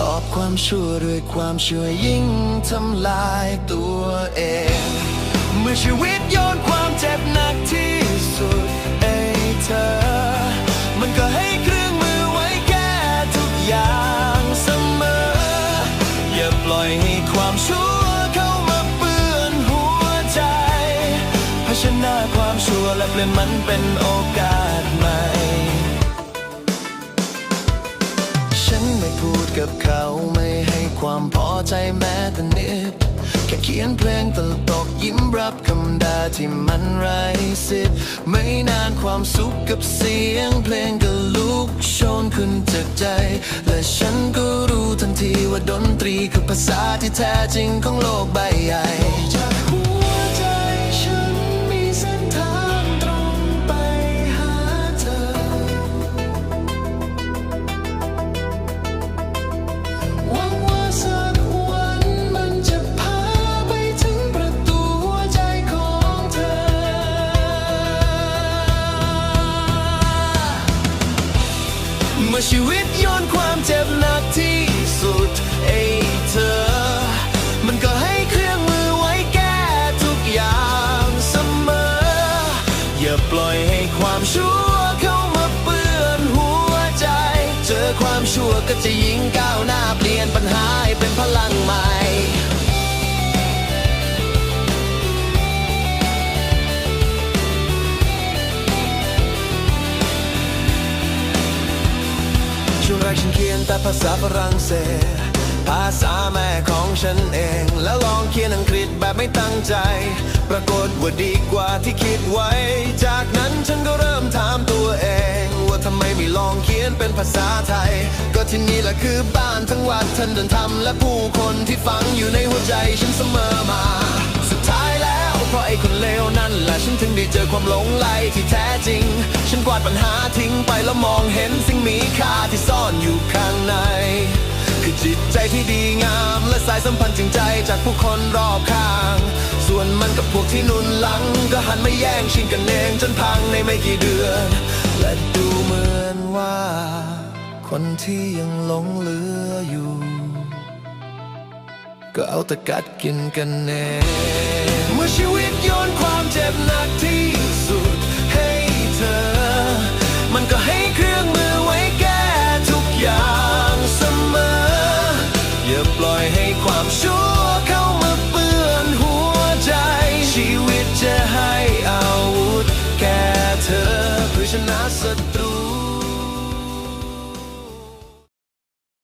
ตอบความชั่วด้วยความชั่วยิ่งทำลายตัวเอง เมื่อชีวิตโยนความเจ็บหนักที่สุดเอ้เธอ มันก็ให้เครื่องมือไว้แก้ทุกอย่างเสมอ อย่าปล่อยให้ความชั่วเข้ามาเปื้อนหัวใจเผชิญหน้าความชั่วและเปลี่ยนมันเป็นโอกาสใหม่ ฉันไม่พูดกับเขาไม่ให้ความพอใจแม้แต่นิด แค่เขียนเพลงตลกตกยิ้มรับคำด่าที่มันไร้สิทธิ์ไม่นานความสุขกับเสียงเพลงก็ลุกโชนขึ้นจากใจ และฉันก็รู้ทันทีว่าดนตรีคือภาษาที่แท้จริงของโลกใบใหญ่ เมื่อชีวิตโยนความเจ็บหนักที่สุดเอ้เธอ มันก็ให้เครื่องมือไว้แก้ทุกอย่างเสมอ อย่าปล่อยให้ความชั่วเข้ามาเปื้อนหัวใจ เจอความชั่วก็จะยิ่งก้าวหน้าเปลี่ยนปัญหาให้เป็นพลังใหม่ ช่วงแรกฉันเขียนแต่ภาษาฝรั่งเศส ภาษาแม่ของฉันเอง แล้วลองเขียนอังกฤษแบบไม่ตั้งใจ ปรากฏว่าดีกว่าที่คิดไว้ จากนั้นฉันก็เริ่มถามตัวเอง ว่าทำไมไม่ลองเขียนเป็นภาษาไทย ก็ที่นี่แหละคือบ้านทั้งวัดท่านเดินทำและผู้คนที่ฝังอยู่ในหัวใจฉันเสมอมา สุดท้ายแล้วเพราะไอ้คนเลวนั่นแหละฉันถึงได้เจอความหลงไหลที่แท้ วาดปัญหาทิ้งไปแล้วมองเห็นสิ่งมีค่าที่ซ่อนอยู่ข้างใน คือจิตใจที่ดีงาม และสายสัมพันธ์จริงใจจากผู้คนรอบข้าง ส่วนมันกับพวกที่นุนหลัง ก็หันมาแย่งชิงกันเองจนพังในไม่กี่เดือน และดูเหมือนว่า คนที่ยังหลงเหลืออยู่ ก็เอาแต่กัดกินกันเองเมื่อชีวิตโยนความเจ็บน